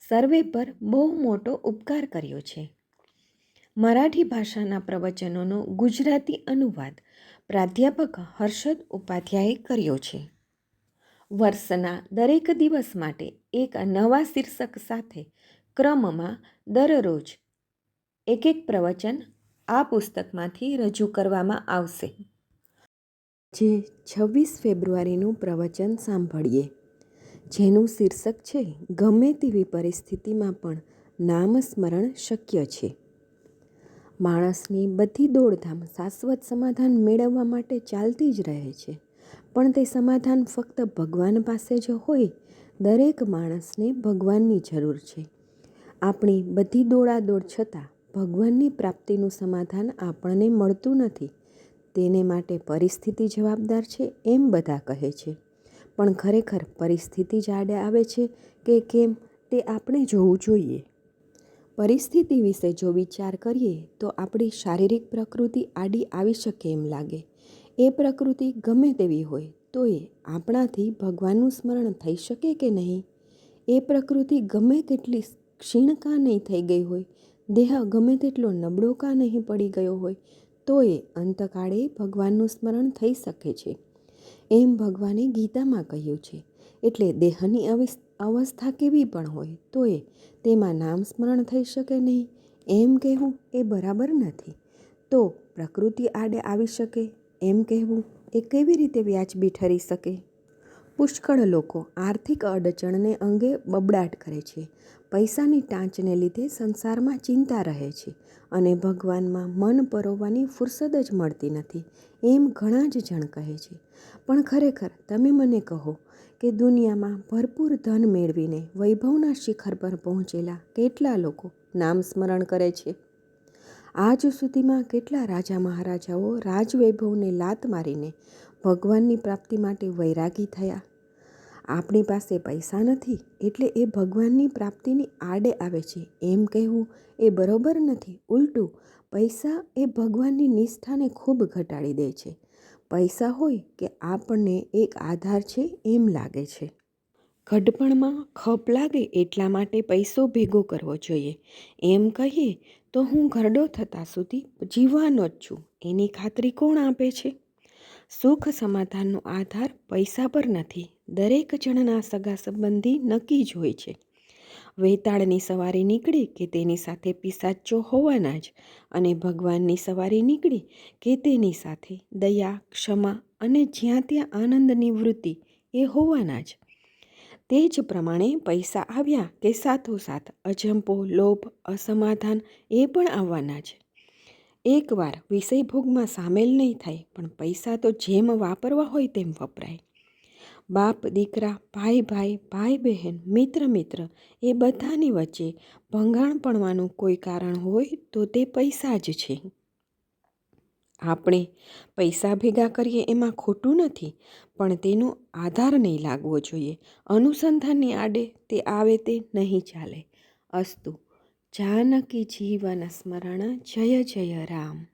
સર્વે પર બહુ મોટો ઉપકાર કર્યો છે. મરાઠી ભાષાના પ્રવચનોનો ગુજરાતી અનુવાદ પ્રાધ્યાપક હર્ષદ ઉપાધ્યાયે કર્યો છે. વર્ષના દરેક દિવસ માટે એક નવા શીર્ષક સાથે ક્રમમાં દરરોજ એક એક પ્રવચન આ પુસ્તકમાંથી રજૂ કરવામાં આવશે. જે છવ્વીસ ફેબ્રુઆરીનું પ્રવચન સાંભળીએ. જેનું શીર્ષક છે, ગમે તેવી પરિસ્થિતિમાં પણ નામસ્મરણ શક્ય છે. માણસની બધી દોડધામ શાશ્વત સમાધાન મેળવવા માટે ચાલતી જ રહે છે, પણ તે સમાધાન ફક્ત ભગવાન પાસે જ હોય, દરેક માણસને ભગવાનની જરૂર છે. આપણી બધી દોડાદોડ છતાં ભગવાનની પ્રાપ્તિનું સમાધાન આપણને મળતું નથી, તેને માટે પરિસ્થિતિ જવાબદાર છે એમ બધા કહે છે. પણ ખરેખર પરિસ્થિતિ જ આડે આવે છે કે કેમ તે આપણે જોવું જોઈએ. પરિસ્થિતિ વિશે જો વિચાર કરીએ તો આપણી શારીરિક પ્રકૃતિ આડી આવી શકે એમ લાગે. એ પ્રકૃતિ ગમે તેવી હોય તો એ આપણાથી ભગવાનનું સ્મરણ થઈ શકે કે નહીં? એ પ્રકૃતિ ગમે તેટલી ક્ષીણ કા નહીં થઈ ગઈ હોય, દેહ ગમે તેટલો નબળો કા નહીં પડી ગયો હોય, તો એ અંતકાળે ભગવાનનું સ્મરણ થઈ શકે છે. એમ ભગવાને ગીતામાં કહ્યું છે. એટલે દેહની અવસ્થા કેવી પણ હોય, તો એ તેમાં નામ સ્મરણ થઈ શકે નહીં. એમ કહેવું એ બરાબર નથી. તો પ્રકૃતિ આડે આવી શકે, એમ કહેવું એ કેવી રીતે વ્યાજબી ઠરી શકે? પુષ્કળ લોકો આર્થિક અડચણને અંગે બબડાટ કરે છે. પૈસાની ટાંચને લીધે સંસારમાં ચિંતા રહે છે અને ભગવાનમાં મન પરોવવાની ફુરસદ જ મળતી નથી, એમ ઘણા જ જણ કહે છે. પણ ખરેખર તમે મને કહો કે દુનિયામાં ભરપૂર ધન મેળવીને વૈભવના શિખર પર પહોંચેલા કેટલા લોકો નામ સ્મરણ કરે છે? આજ સુધીમાં કેટલા રાજા મહારાજાઓ રાજવૈભવને લાત મારીને ભગવાનની પ્રાપ્તિ માટે વૈરાગી થયા? આપણી પાસે પૈસા નથી એટલે એ ભગવાનની પ્રાપ્તિની આડે આવે છે. એમ કહેવું એ બરોબર નથી. ઉલટું, પૈસા એ ભગવાનની નિષ્ઠાને ખૂબ ઘટાડી દે છે. પૈસા હોય કે આપણને એક આધાર છે એમ લાગે છે. ઘડપણમાં ખપ લાગે એટલા માટે પૈસો ભેગો કરવો જોઈએ. એમ કહીએ તો હું ઘરડો થતાં સુધી જીવવાનો જ છું. એની ખાતરી કોણ આપે છે? સુખ સમાધાનનો આધાર પૈસા પર નથી. દરેક જણના સગા સંબંધી નક્કી જ હોય છે. વેતાળની સવારી નીકળી કે તેની સાથે પિસાચો હોવાના જ અને ભગવાનની સવારી નીકળી કે તેની સાથે દયા, ક્ષમા અને જ્યાં ત્યાં આનંદની વૃત્તિ એ હોવાના જ. તે જ પ્રમાણે પૈસા આવ્યા કે સાથોસાથ અજંપો, લોભ, અસમાધાન એ પણ આવવાના જ. એકવાર વિષય ભોગમાં સામેલ નહીં થાય પણ પૈસા તો જેમ વાપરવા હોય તેમ વપરાય. બાપ, દીકરા, ભાઈ ભાઈ ભાઈ, બહેન, મિત્ર મિત્ર, એ બધાની વચ્ચે ભંગાણ પડવાનું કોઈ કારણ હોય તો તે પૈસા જ છે. આપણે પૈસા ભેગા કરીએ એમાં ખોટું નથી, પણ તેનો આધાર નહીં લાગવો જોઈએ. અનુસંધાનની આડે તે આવે તે નહીં ચાલે. અસ્તુ, જાનકી જીવન સ્મરણ, જય જય રામ.